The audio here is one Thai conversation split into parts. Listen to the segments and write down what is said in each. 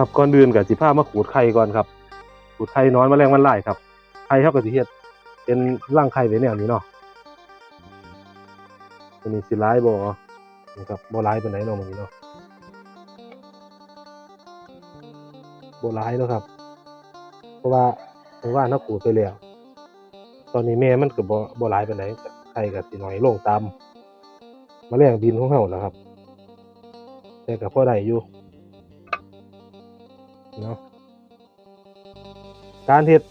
ครับก่อนอื่นก็สิพามาขูดไข่ก่อนครับ ขูดไข่นอนแมลงวันไล่ครับ ไข่เฮาก็สิเฮ็ดเป็นร่างไข่ไว้แนวนี้เนาะตัวนี้สิร้ายบ่นี่ครับบ่ร้ายปานใดเนาะมื้อนี้เนาะบ่ร้ายเนาะครับ เพราะว่าเพราะว่าเฮาขูดไปแล้ว ตอนนี้แม่มันก็บ่บ่ร้ายปานไข่ก็สิน้อยลงตามแมลงบินของเฮาแล้วครับ แต่ก็พอได้อยู่ เนาะการเฮ็ด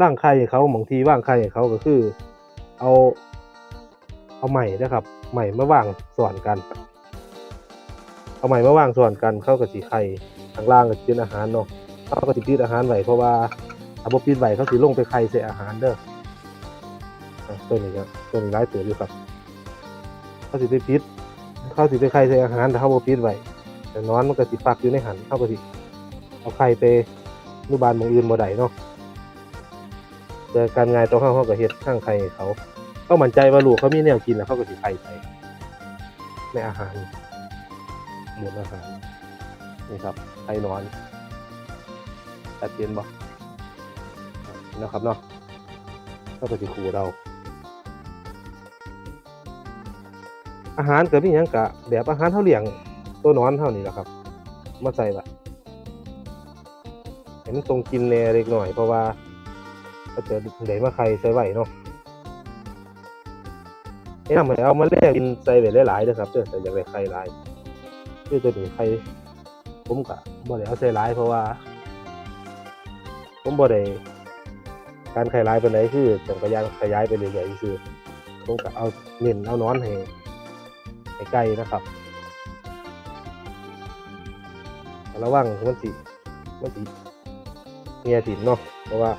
ร่างไข่ให้เขาบางทีว่างไข่ให้เขาก็คือ เอาเอาใหม่นะครับใหม่มาว่างสอนกัน เอาใหม่มาว่างสอนกันเข้าก็สิไข่ข้างล่างก็สิเป็นอาหารเนาะเข้าก็สิปิดอาหารไว้เพราะว่าถ้าบ่ปิดไว้เขาสิลงไปไข่ใส่อาหารเด้อตัวนี้ก็ตัวนี้หลายตัวอยู่ครับเขาสิไปปิดเขาสิไปไข่ใส่อาหารแต่เขาบ่ปิดไว้ แต่นอนมันก็สิฟักอยู่ในหันเข้าก็สิเอาไข่ไปนุบาลมองอื่นบ่ได้เนาะแต่การงานตัวเขาเขาก็เฮ็ดข้างไข่เขาเขามั่นใจว่าลูกเขามีแนวกินแล้วเขาก็สิไข่ใส่ในอาหารหมดอาหารนี่ครับไข่นอนชัดเจนบ่นะครับเนาะเขาก็สิขู่เราอาหารก็มีหยังกะแบบอาหารเท่าเลี้ยง ตัวนอนเท่านี้แหละครับ มาใส่แบบเห็นมันทรงกินแน่เล็กหน่อยเพราะว่าก็จะได้มาไข่ใส่ไหวเนาะแนะนำให้เอามาแลกกินใส่ไปหลายๆนะครับเด้อแต่อยากได้ไข่หลายคือตัวนี้ไข่ผมกะบ่ได้เอาใส่หลายเพราะว่า ผมบ่ได้การไข่หลายปานใดคือต้องกระยางขยายไปเรื่อยๆคือผมก็เอาเน้นเอานอนให้ให้ไก่นะครับ ระวังมันสิมันสิเงียสินเนาะเพราะว่า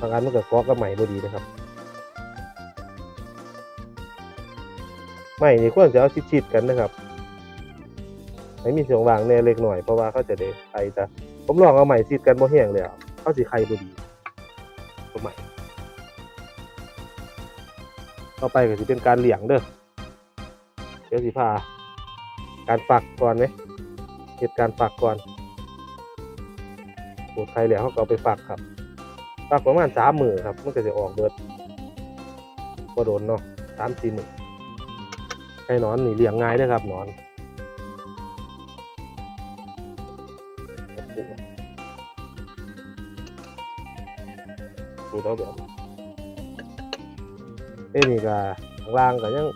บางอันมันเกิดฟอกกับใหม่บ่ดีนะครับใหม่นี่ควรจะเอาชิดๆกันนะครับให้มีเสียงวางแน่เล็กหน่อยเพราะว่าเขาจะได้ไข่แต่ผมลองเอาใหม่ชิดกันบ่แห้งเลยอะเขาสิไข่บ่ดีตัวใหม่ต่อไปก็สิเป็นการเหลี้ยงเด้อเดี๋ยวสิพาการฝักก่อนไหม เหตุการณ์ฝักก่อนปวดไข้แล้วเขาก็เอาไปฝักครับฝักประมาณสามมือครับมันก็จะออกเบิดก็โดนเนาะสามสี่มือไข่นอนนี่เลี้ยงง่ายเด้อครับนอนดูแล้วแบบเอ้นี่ก็ข้างล่างก็ยัง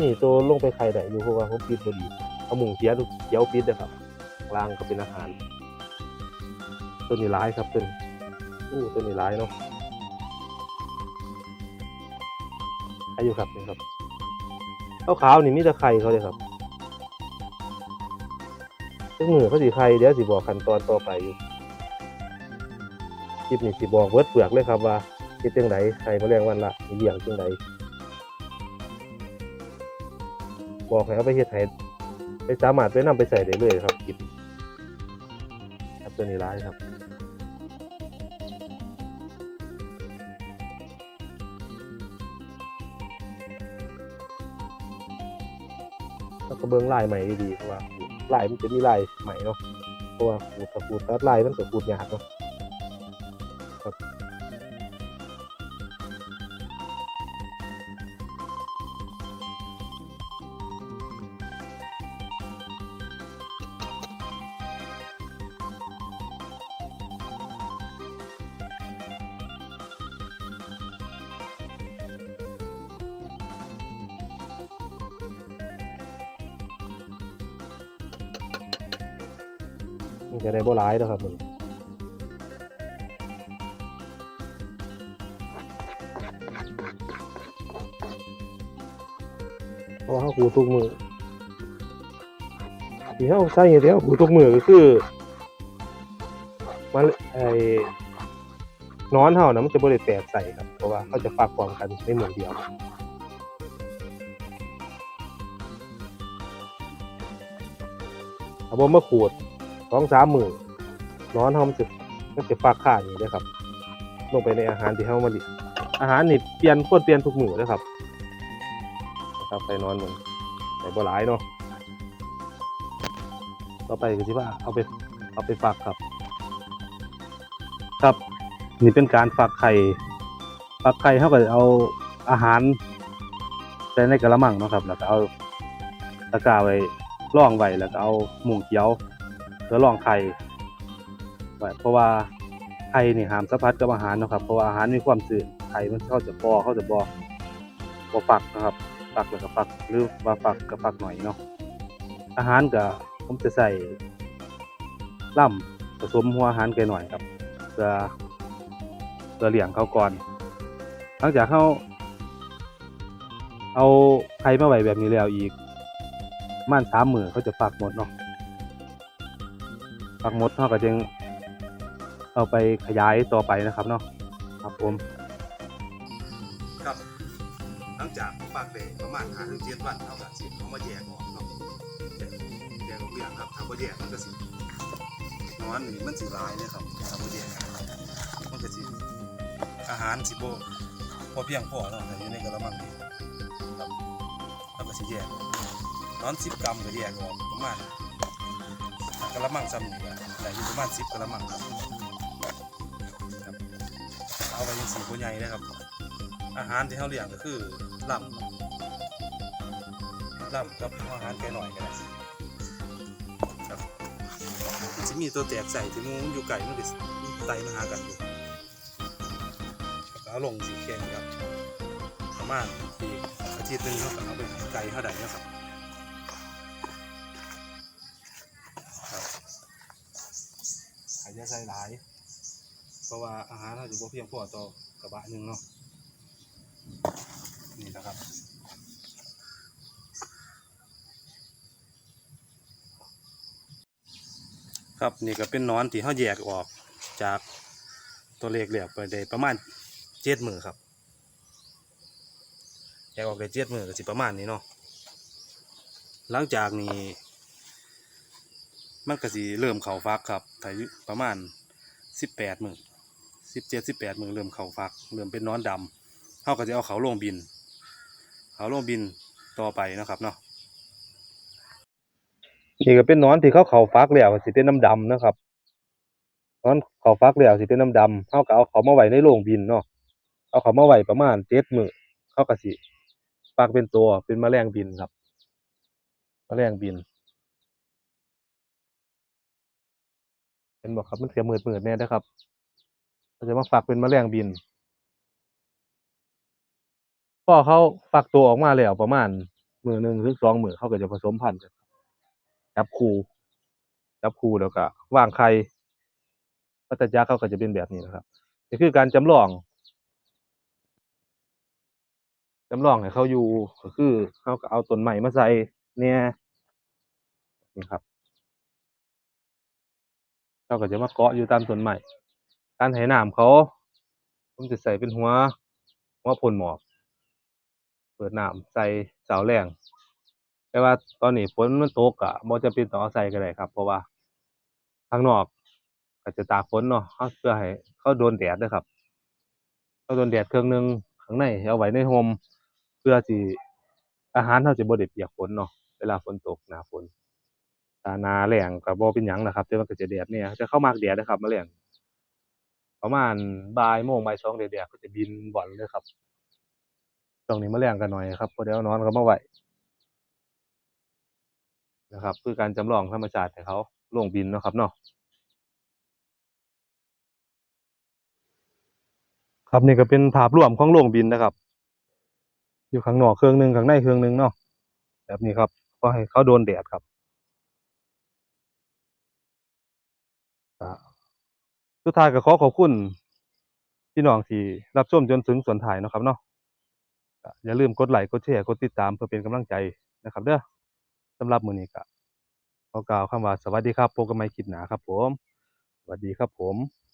นี่ตัวลงไปไข่ได้อยู่เพราะว่าเขาปิดพอดี เอาหมุงเสียทุกเขียวปิดนะครับล่างก็เป็นอาหาร ต้นนี้ร้ายครับต้นอู้ต้นนี้ร้ายเนาะอายุครับนี่ครับขาวขาวนี่มีแต่ไข่เขาเลยครับซึ่งมือเขาสีไข่เดี๋ยวสิบอกขั้นตอนต่อไปอยู่คลิปนี้สิบอกเวิร์ดเปลือกเลยครับว่าเฮ็ดจังไดไข่แมลงวันละมีเลี้ยงจังไดบอกให้เอาไปเฮ็ดให้ ไปสามารถไปนำไปใส่ได้เลยครับกินครับตัวนี้ร้ายครับแล้วก็เบิ้งลายใหม่ดีเพราะว่าลายมันจะมีลายใหม่เนาะเพราะว่าขูดกับขูดตัดลายมันก็ขูดยากเนาะ มันจะได้บ่ร้ายแล้วครับมันเพราะว่าเขาขูดทุกมือที่เขาใช้เหตุที่เขาขูดทุกมือก็คือมันไอ้นอนเขานะมันจะบริแตกใส่ครับ เพราะว่าเขาจะฝากความกันในหมือนเดียวเอาบ่มาขูด สองสามมือนอนเฮามันจะมันจะฟักข้านี่นะครับ ลงไปในอาหารที่เฮามาดิอาหารนี่เปลี่ยนควรเปลี่ยนทุกหมื้อนะครับนะครับไปนอนมันใส่บ่หลายเนาะต่อไปก็สิว่าเอาไปเอาไปฝักครับ ครับนี่เป็นการฝักไข่ฝักไข่เขาก็จะเอาอาหารใส่ในกระมังเนาะครับแล้วก็เอาตะกร้าไว้ร่องไว้แล้วก็เอาหมุงเขียว เพื่อร่องไข่ไว้เพราะว่าไข่นี่ห้ามสัมผัสกับอาหารเนาะครับเพราะว่าอาหารมีความชื้นไข่มันเข้าจะบอเข้าจะบอบ่ฝักนะครับฝักแล้วก็ฝักหรือว่าฝักก็ฝักหน่อยเนาะอาหารก็ผมจะใส่ล่ำผสมหัวอาหารไก่หน่อยครับเพื่อเพื่อเลี้ยงเขาก่อนหลังจากเขาเอาไข่มาไว้แบบนี้แล้วอีกประมันสามมือเขาจะฝักหมดเนาะ ฝักหมดเขาก็จึงเอาไปขยายต่อไปนะครับเนาะครับผมครับหลังจากฝากเด็กประมาณห้าถึงเจ็ดวันเท่ากับสิเขามาแยกออกเนาะแยกออกเรื่องครับถ้าบ่แยกมันก็สินอนนี่มันสิหลายเลยครับถ้าบ่แยกมันก็สิอาหารสิโบ่บ่เพียงพอเนาะถ้าอยู่ในกระมังนี่ครับแล้วก็สิแยกออนอน10กรัมก็แยกออกประมาณ กระมังซ้ำนี่ก็ได้อยู่ประมาณ10กระมังครับครับ เอาไปยังสีบ่ใหญ่เลยครับ อาหารที่เขาเลี้ยงก็คือลำลำกับอาหารแกหน่อยก็ได้ครับจะมีตัวแตกใส่ที่มูมันอยู่ไก่มันก็ไตมาหากันอยู่แล้วลงสีแข็งครับประมาณอีกอาทิตย์หนึงเขาก็เอาไปไก่เท่าใดนะครับ ใส่หลาย เพราะว่าอาหารเราจะบ่เพียงพอต่อกระบะหนึ่งเนาะนี่นะครับครับนี่ก็เป็นนอนที่เขาแยกออกจากตัวเลขเหลียไปได้ประมาณเจ็ดมือครับแยกออกได้เจ็ดมือก็สิประมาณนี้เนาะหลังจากนี้ มันก็สิเริ่มเข่าฟักครับถ้ายประมาณสิบแปดมือสิบเจ็ดสิบแปดมือเริ่มเข่าฟัก เริ่มเป็นนอนดำเขาก็จะเอาเขาลงบิน เขาลงบินต่อไปนะครับเนาะนี่ก็เป็นนอนที่เขาเขาฟักแล้วสิเป็นน้ำดำนะครับนอนเขาฟักแล้วสิเป็นน้ำดำเขาก็เอาเขามาไว้ในโรงบินเนาะเอาเขามาไว้ประมาณเจ็ดมื้อเขาก็สิฟักเป็นตัวเป็นแมลงบินครับแมลงบิน ห็นบอกครับมันเสียมืดมืดแน่นะครับเขาจะมาฟักเป็นแมลงบินพ่อเขาฟักตัวออกมาแล้วประมาณมือหนึ่งถึงสองมือเขาก็จะผสมพันธุ์กันจับคู่จับคู่แล้วก็วางไข่วัฏจักเขาก็จะเป็นแบบนี้นะครับนี่คือการจำลองจำลองให้เขาอยู่ก็คือเขาก็เอาต้นไม้มาใส่เนี่ยนี่ครับ เขาก็จะมาเกาะอยู่ตามต้นไม้การให้น้ำเขาผมจะใส่เป็นหัวหัวพ่นหมอกเปิดน้ำใส่เสาแรงแต่ว่าตอนนี้ฝนมันตกอะบ่จำเป็นต้องเอาใส่ก็ได้ครับ เพราะว่าข้างนอกก็จะตากฝนเนาะเราเพื่อให้เขาโดนแดดเด้อครับเขาโดนแดดเครื่องหนึงข้างในเอาไว้ในร่มเพื่อสิอาหารเราจะบ่ได้เปียกฝนเนาะเวลาฝนตกหนาฝน ถ้านาแล้งก็บ่เป็นหยังนะครับแต่มันก็จะแดดเนี่ยแต่เข้ามักแดดเด้อครับมาแมลงประมาณบ่ายโมงบ่ายสองแดดๆเขาจะบินว่อนเลยครับช่วงนี้มาแมลงก็น้อยครับเพราะเดี๋ยวนอนก็มาไหวนะครับคือการจำลองธรรมชาติให้เขาลงบินนะครับเนาะครับนี่ก็เป็นภาพรวมของโรงบินนะครับ อยู่ข้างนอกเครื่องหนึ่งข้างในเครื่องหนึ่งเนาะแบบนี้ครับก็ให้เขาโดนแดดครับอ่า สุดท้ายก็ขอขอบคุณพี่น้องที่รับชมจนถึงส่วนถ่ายนะครับเนาะอย่าลืมกดไลค์กดแชร์กดติดตามเพื่อเป็นกำลังใจนะครับเด้อสำหรับมือนี้ก็ขอกล่าวคำว่าสวัสดีครับพบกันใหม่คลิปหน้าครับผม สวัสดีครับผม